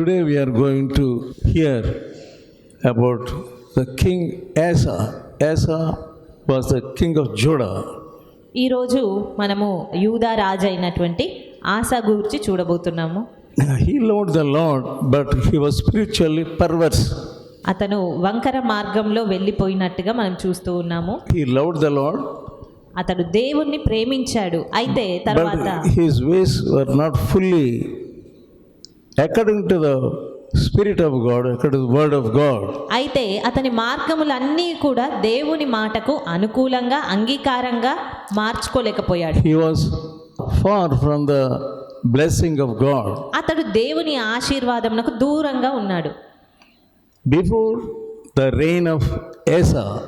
today we are going to hear about the king Asa. Asa was the king of Judah. ఈరోజు మనము యూదా రాజు అయినటువంటి ఆశ గురించి చూడబోతున్నాము He loved the Lord, but he was spiritually perverse. అతను వంకర మార్గంలో వెళ్ళిపోయినట్టుగా మనం చూస్తూ ఉన్నాము He loved the Lord, అతడు దేవుణ్ణి ప్రేమించాడు అయితే తర్వాత but his ways were not fully ఎక్కడ ఉంటుందో స్పిరిట్ ఆఫ్ గాడ్ ఎక్కడ వర్డ్ ఆఫ్ గాడ్ అయితే అతని మార్గములన్నీ కూడా దేవుని మాటకు అనుకూలంగా అంగీకారంగా మార్చుకోలేకపోయాడు. He was far from the blessing of God అతడు దేవుని ఆశీర్వాదమునకు దూరంగా ఉన్నాడు. Before the reign of Asa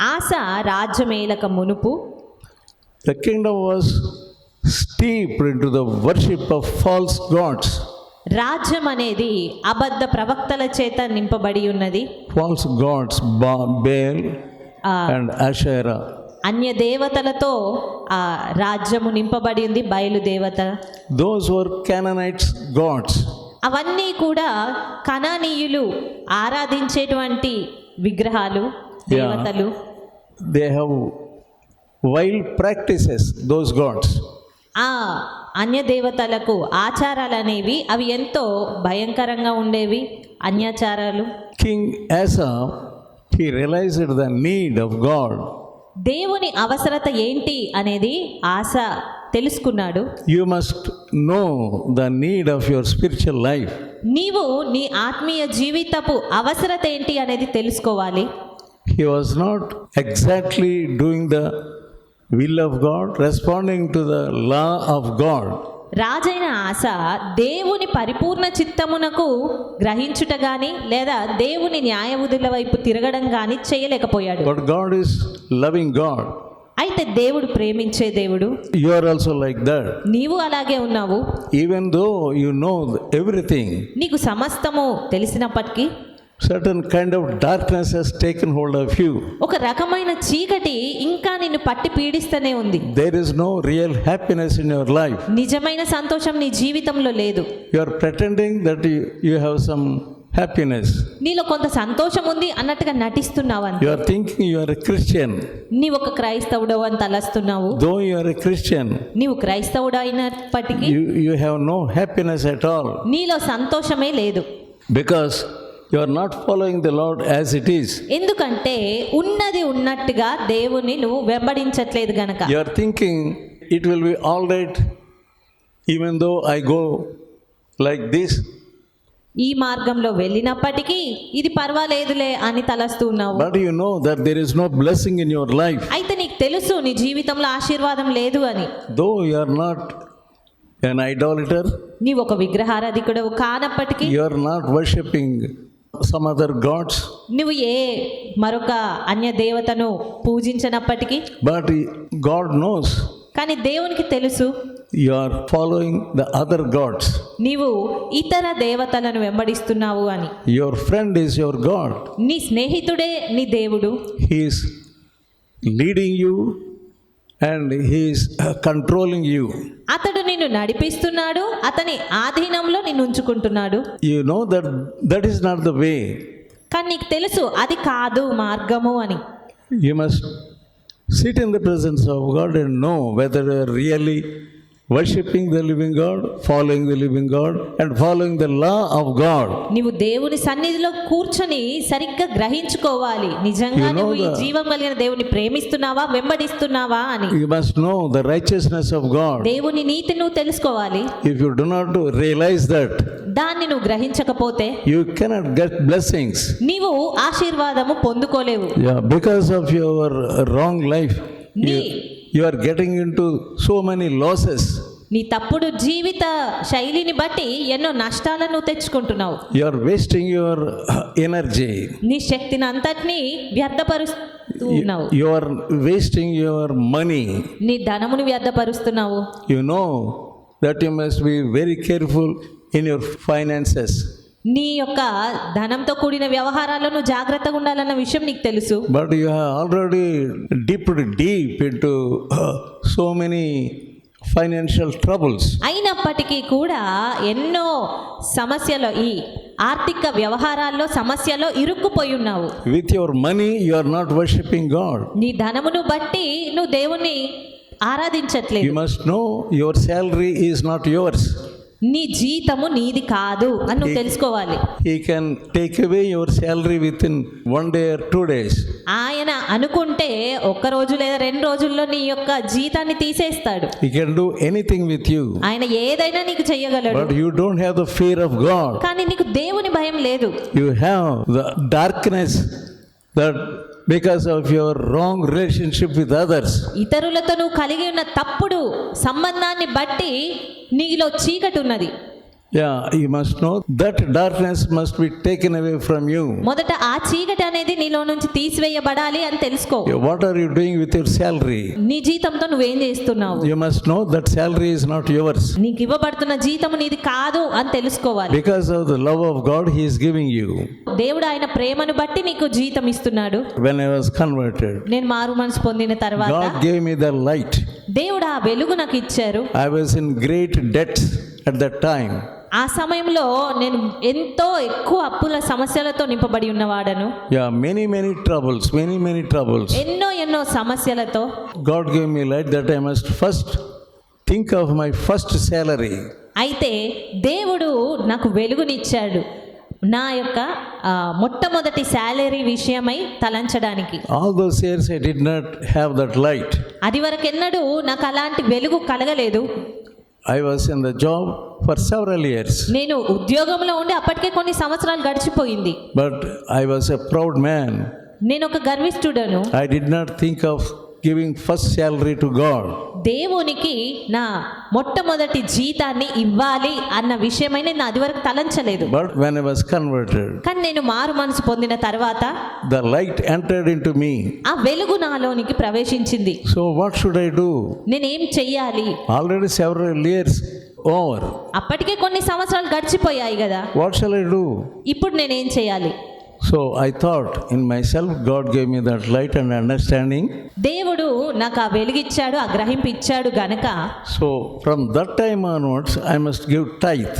Asa రాజ్యమేలక మునుపు the kingdom was steep into the worship of false gods రాజ్యం అనేది అబద్ధ ప్రవక్తల చేత నింపబడి ఉన్నది Ba- Baal ఆ and Asherah. అన్య దేవతలతో ఆ రాజ్యము నింపబడి ఉంది బయలుదేవత Those were Canaanites gods. అవన్నీ కూడా కణానీయులు ఆరాధించేటువంటి విగ్రహాలు దేవతలు have wild practices, those gods. ఆ అన్య దేవతలకు ఆచారాలు అనేవి అవి ఎంతో భయంకరంగా ఉండేవి. అన్యాచారాలు. King realized the need of God దేవుని అవసరత ఏంటి అనేది ఆశ తెలుసుకున్నాడు. You must know the need of your spiritual life నీవు నీ ఆత్మీయ జీవితపు అవసరత ఏంటి అనేది తెలుసుకోవాలి. He was not exactly doing the will of God responding to the law of God రాజైన ఆశ దేవుని పరిపూర్ణ చిత్తమునకు గ్రహించుట గాని లేదా దేవుని న్యాయవుధుల వైపు తిరగడం గాని చేయలేకపోయాడు. But God is loving God అయితే దేవుడు ప్రేమించే దేవుడు? యు ఆర్ లైక్ దట్ నీవు అలాగే ఉన్నావు. Even though you know everything నీకు సమస్తము తెలిసినప్పటికీ certain kind of darkness has taken hold of you. ఒక రకమైన చీకటి ఇంకా నిన్ను పట్టి పీడిస్తూనే ఉంది There is no real happiness in your life. నిజమైన సంతోషం నీ జీవితంలో లేదు You are pretending that you, you have some happiness. నీలో కొంత సంతోషం ఉంది అన్నట్టుగా నటిస్తున్నావు are thinking you are a Christian. నీవు ఒక క్రైస్తవుడు అని తలస్తున్నావు you are a Christian, నీవు క్రైస్తవుడు అయినప్పటికీ you have no happiness at all నీలో సంతోషమే లేదు because you are not following the Lord as it is ఎందుకంటే ఉన్నది ఉన్నట్టుగా దేవుని నువ్వు వెంబడించట్లేదు గనక. You are thinking it will be all right even though I go like this ఈ మార్గంలో వెళ్ళినప్పటికీ ఇది పర్వాలేదులే అని తలస్తున్నావు but you know that there is no blessing in your life అయితే నీకు తెలుసు నీ జీవితంలో ఆశీర్వాదం లేదు అని. Though you are not an idolater నీ ఒక విగ్రహారాధికుడవు కానప్పటికీ you not worshipping some other gods, నువ్వు ఏ మరొక అన్య దేవతను పూజించినప్పటికీ but God knows కానీ దేవునికి తెలుసు you are following the other gods. నీవు ఇతర దేవతలను వెంబడిస్తున్నావు అని Your friend is your God. నీ స్నేహితుడే నీ దేవుడు He is leading you and he is uh, controlling you. అతడు నిన్ను నడిపిస్తున్నాడు అతని ఆధీనంలో నిన్ను ఉంచుకుంటున్నాడు You know that that is not the way. కానీ నీకు తెలుసు అది కాదు మార్గము అని You must sit in the presence of God and know whether you worshipping the living God following the living God and following the law of God నీవు దేవుని సన్నిధిలో కూర్చొని సరిగ్గా గ్రహించుకోవాలి. నిజంగా నువ్వు ఈ జీవం కలిగిన దేవుని ప్రేమిస్తున్నావా వెంబడిస్తున్నావా అని. You must know the righteousness of God దేవుని నీతి నువ్వు తెలుసుకోవాలి. If you do not realize that దాన్ని నువ్వు గ్రహించకపోతే యు కెనాట్ గెట్ బ్లెస్సింగ్స్ నీవు ఆశీర్వాదము పొందుకోలేవు. Yeah because of your wrong life you are getting into so many losses నీ తప్పుడు జీవిత శైలిని బట్టి ఎన్నో నష్టాలను తెచ్చుకుంటున్నావు. You are wasting your energy నీ శక్తిని అంతటిని వ్యర్థపరుస్తున్నావు you are wasting your money నీ ధనమును వ్యర్థపరుస్తున్నావు. You know that you must be very careful in your finances నీ యొక్క ధనంతో కూడిన వ్యవహారాల్లో జాగ్రత్తగా ఉండాలన్న విషయం నీకు తెలుసు. But you already deep deep into so many financial troubles అయినప్పటికీ కూడా ఎన్నో సమస్యలు ఈ ఆర్థిక వ్యవహారాల్లో సమస్యలో ఇరుక్కుపోయి ఉన్నావు. With your money you are not worshipping God నీ ధనమును బట్టి నువ్వు దేవుణ్ణి ఆరాధించట్లేదు. You must know your salary is not yours నీ జీతము నీది కాదు అని నువ్వు తెలుసుకోవాలి. He can take away your salary within one day or two days ఆయన అనుకుంటే ఒక రోజు లేదా రెండు రోజుల్లో నీ యొక్క జీతాన్ని తీసేస్తాడు. He can do anything with you ఆయన ఏదైనా నీకు చేయగలడు. But you don't have the fear of God కానీ నీకు దేవుని భయం లేదు. You have the darkness that because of your wrong relationship with others ఇతరులతో నువ్వు కలిగి ఉన్న తప్పుడు సంబంధాన్ని బట్టి నీలో చీకటి ఉన్నది. Yeah you must know that darkness must be taken away from you మొదట ఆ చీకటి అనేది నీలో నుంచి తీసివేయబడాలి అని తెలుసుకో. What are you doing with your salary నీ జీతంతో నువ్వు ఏం చేస్తున్నావు? You must know that salary is not yours నీకు ఇవ్వబడుతున్న జీతం నీది కాదు అని తెలుసుకోవాలి. Because of the love of God he is giving you దేవుడు ఆయన ప్రేమను బట్టి నీకు జీతం ఇస్తున్నాడు. వెన్ ఐ వాస్ కన్వర్టెడ్ నేను మారు మనసు పొందిన తర్వాత God give me the light దేవుడు ఆ వెలుగు నాకు ఇచ్చారు. I was in great debt at that time. ఆ సమయంలో నేను ఎంతో ఎక్కువ అప్పుల సమస్యలతో నింపబడి ఉన్నవాడను. Yeah many many troubles many many troubles ఎన్నో ఎన్నో సమస్యలతో. God give me light that I must first think of my first salary అయితే దేవుడు నాకు వెలుగునిచ్చాడు నా యొక్క మొట్టమొదటి శాలరీ విషయమై తలంచడానికి. All those years I did not that light అది వరకు ఎన్నడూ నాకు అలాంటి వెలుగు కలగలేదు. I was in the job for several years, నేను ఉద్యోగంలో ఉండి అప్పటికే కొన్ని సంవత్సరాలు గడిచిపోయింది but I was a proud man. నేను ఒక గర్విష్ఠుడను I did not think of giving first salary to God. దేవునికి నా మొట్టమొదటి జీతాన్ని ఇవ్వాలి అన్న విషయమై నేను అది వరకు తలంచలేదు But when I was converted, కానీ నేను మారు మనసు పొందిన తర్వాత the light entered into me. ఆ వెలుగు నాలోనికి ప్రవేశించింది So, what should I do? నేనేం చెయ్యాలి Already several years over. అప్పటికే కొన్ని సంవత్సరాలు గడిచిపోయాయి కదా What shall I do? ఇప్పుడు నేనేం చేయాలి So, I thought in myself, God gave me that light and understanding. దేవుడు నాకు ఆ వెలుగిచ్చాడు ఆ గ్రహింపు ఇచ్చాడు గనక So, from that time onwards, I must give tithe.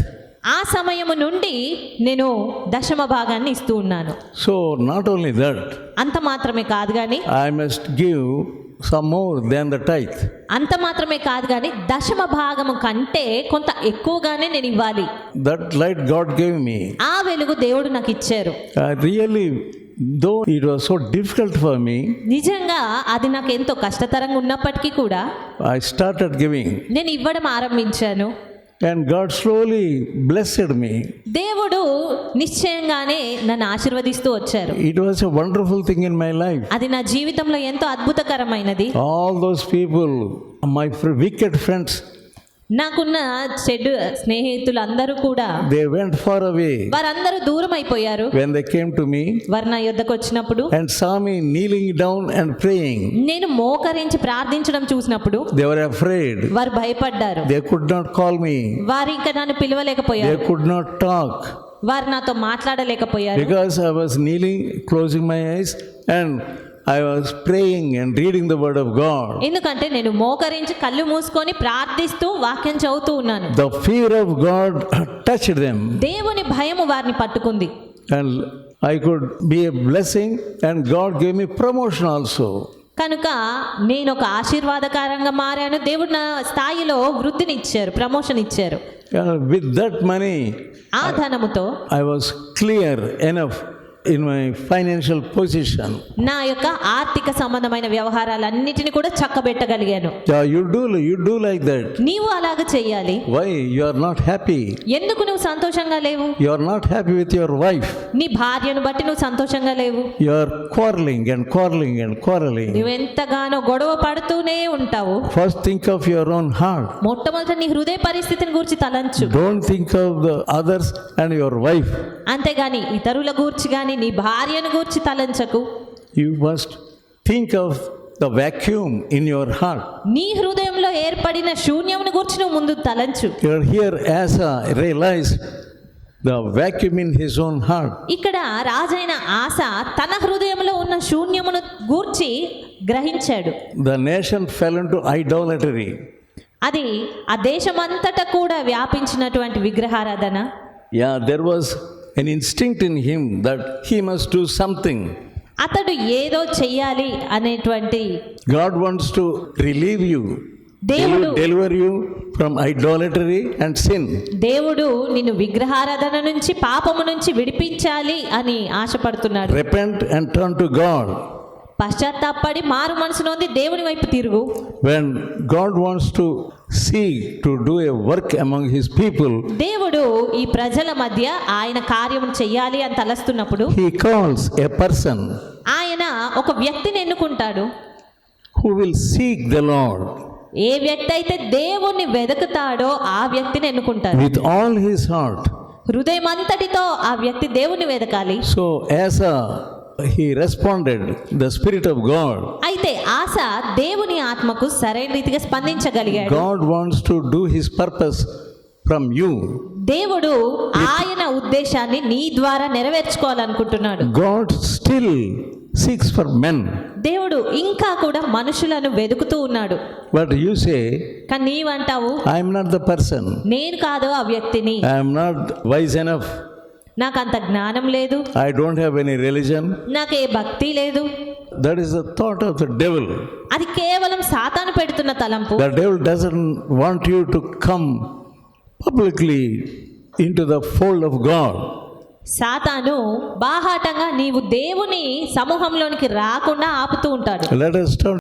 ఆ సమయము నుండి నేను దశమ భాగాన్ని ఇస్తూ ఉన్నాను So, not only that, అంత మాత్రమే కాదు కానీ I must give some more than the tithe. అంత మాత్రమే కాదు కానీ దశమ భాగము కంటే కొంత ఎక్కువగానే నేను ఇవ్వాలి That light God gave me. ఆ వెలుగు దేవుడు నాకు ఇచ్చారు really, though it was so difficult for me, నిజంగా అది నాకు ఎంతో కష్టతరంగా ఉన్నప్పటికీ కూడా I started giving. నేను ఇవ్వడం ఆరంభించాను And God slowly blessed me. దేవుడు నిశ్చయంగానే నన్ను ఆశీర్వదిస్తూ వచ్చారు It was a wonderful thing in my life. అది నా జీవితంలో ఎంతో అద్భుతకరమైనది All those people, my fr- wicked friends, నాకున్న చెడు స్నేహితులు అందరూ కూడా దే వెంట్ ఫార్ అవే వారందరూ దూరం అయిపోయారు కేమ్ టు మీ వారు నా యొద్దకు వచ్చినప్పుడు and saw me kneeling down and praying నేను మోకరించి ప్రార్థించడం చూసినప్పుడు దే వర్ అఫ్రేడ్ వారు భయపడ్డారు. They could not call me వారు ఇంకా నన్ను పిలవలేకపోయారు. కుడ్ నాట్ టాక్ వారు నాతో మాట్లాడలేకపోయారు. Because I kneeling closing my eyes and I was praying and reading the word of God ఎందుకంటే నేను మోకరించి కళ్ళు మూసుకొని ప్రార్థిస్తూ వాక్యం చదువుతూ ఉన్నాను. The fear of God touched them దేవుని భయము వారిని పట్టుకుంది. And I could be a blessing and God give me promotion also కనుక నేను ఒక ఆశీర్వాదకారంగా మారాను. దేవుడు నా స్థాయిలో వృద్ధినిచ్చారు ప్రమోషన్ ఇచ్చారు. విత్ దట్ మనీ ఆ ధనముతో I was clear enough in my financial position. నా యొక్క ఆర్థిక సంబంధమైన వ్యవహారాలన్నిటిని కూడా చక్కబెట్టగలిగాను you do, you do like that. నీవు అలాగ చెయ్యాలి Why? You are not happy. ఎందుకు నువ్వు సంతోషంగా లేవు You are not happy with your wife. నీ భార్యను బట్టి నువ్వు సంతోషంగా లేవు You are quarreling and quarreling and quarreling. నువ్వు ఎంతగానో గొడవ పడుతూనే ఉంటావు First, think of your own heart. మొట్టమొదట నీ హృదయ పరిస్థితిని గురించి తలంచు Don't think of the others and your wife. అంతేగాని ఇతరుల గూర్చి కానీ నీ భార్యను గురించి తలంచకు. You must think of the vacuum in your heart నీ హృదయంలో ఏర్పడిన శూన్యమును గురించి నువ్వు ముందు తలంచు. You are here Asa realize the vacuum in his own heart ఇక్కడ రాజైన ఆశ తన హృదయంలో ఉన్న శూన్యమును గురించి గ్రహించాడు. The nation fell into idolatry అది ఆ దేశమంతట కూడా వ్యాపించినటువంటి విగ్రహారాధన. Yeah there was an instinct in him that he must do something. అతడు ఏదో చెయ్యాలి అనేటువంటి God wants to relieve you, దేవుడు deliver you from idolatry and sin. దేవుడు నిన్ను విగ్రహారాధన నుంచి పాపము నుంచి విడిపించాలి అని ఆశపడుతున్నాడు Repent and turn to God. పశ్చాత్తాపడి మారు మనసు నొంది దేవుని వైపు తిరుగు When God wants to seek to do a work among his people, దేవుడు ఈ ప్రజల మధ్య ఆయన కార్యము చెయ్యాలి అని తలస్తున్నప్పుడు he calls a person ఆయన ఒక వ్యక్తిని ఎన్నుకుంటాడు. who will seek the Lord. ఏ వ్యక్తి అయితే దేవుణ్ణి వెతుకుతాడో ఆ వ్యక్తిని ఎన్నుకుంటారు with all his heart. హృదయం అంతటితో ఆ వ్యక్తి దేవుణ్ణి వెదకాలి So, as a, he responded, the Spirit of God, అయితే ఆశ దేవుని ఆత్మకు సరైన రీతిగా స్పందించగలిగాడు God wants to do his purpose from you. దేవుడు ఆయన ఉద్దేశాన్ని నీ ద్వారా నెరవేర్చుకోవాలనుకుంటున్నాడు God still seeks for men. దేవుడు ఇంకా కూడా మనుషులను వెతుకుతూ ఉన్నాడు But you say, కానీ నీవంటావు I am not the person. నేను కాదు ఆ వ్యక్తిని I am not wise enough. నాకు అంత జ్ఞానం లేదు I don't have any religion. నాకు ఏ భక్తి లేదు That is the thought of the devil. అది కేవలం సాతాను పెడుతున్న తలంపు The devil doesn't want you to come publicly into the fold of God. సాతాను బాహాటంగా నీవు దేవుని సమూహంలోనికి రాకుండా ఆపుతూ ఉంటాడు Let us turn